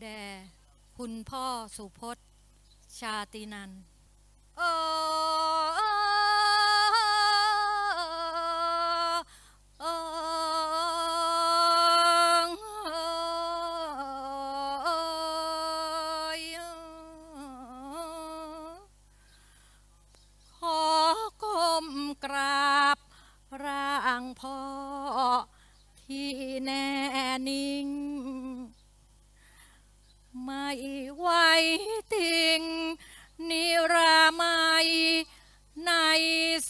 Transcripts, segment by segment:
แด่คุณพ่อสุพจน์ ชาตินันท์เออเออขอก้มกราบร่างพ่อที่แน่นิ่ง ไม่ไหวติงนิรามัยใน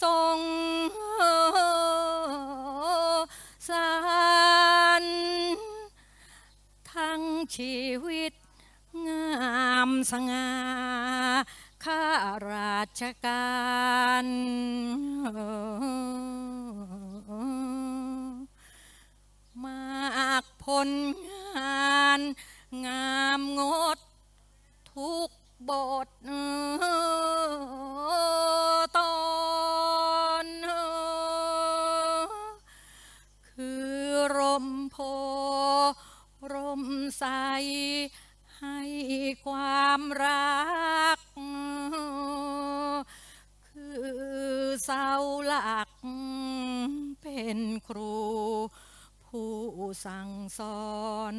ทรงสารทั้งชีวิตงามสง่าข้าราชการมากผลงาน บทตอนคือรมโพรมใส ให้ความรัก คือเสาหลัก เป็นครู ผู้สั่งสอน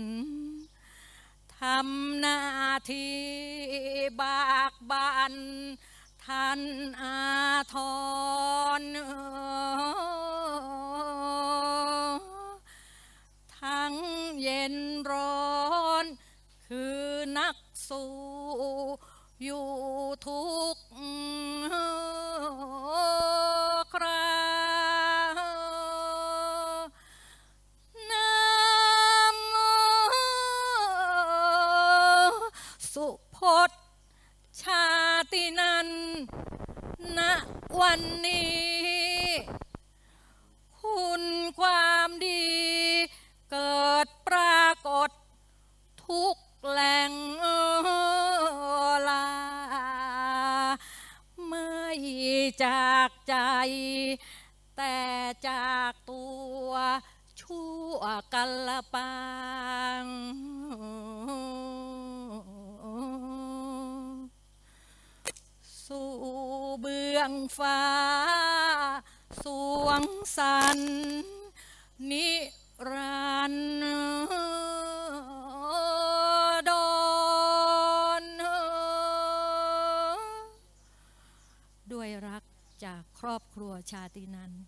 ทำหน้าที่ บากบันท่านอาทรทั้งเย็นร้อนคือนักสู้อยู่ทุกคราน้ำสุพจ ตินันณวันนี้ คุณความดี เกิดปรากฏทุกแหล่งลา ไม่จากใจ แต่จากตัวชั่วกัลปาง สู่เบื้ องฟ้า สวงสันนิรันดรด้วยรักจากครอบครัวชาตินันท์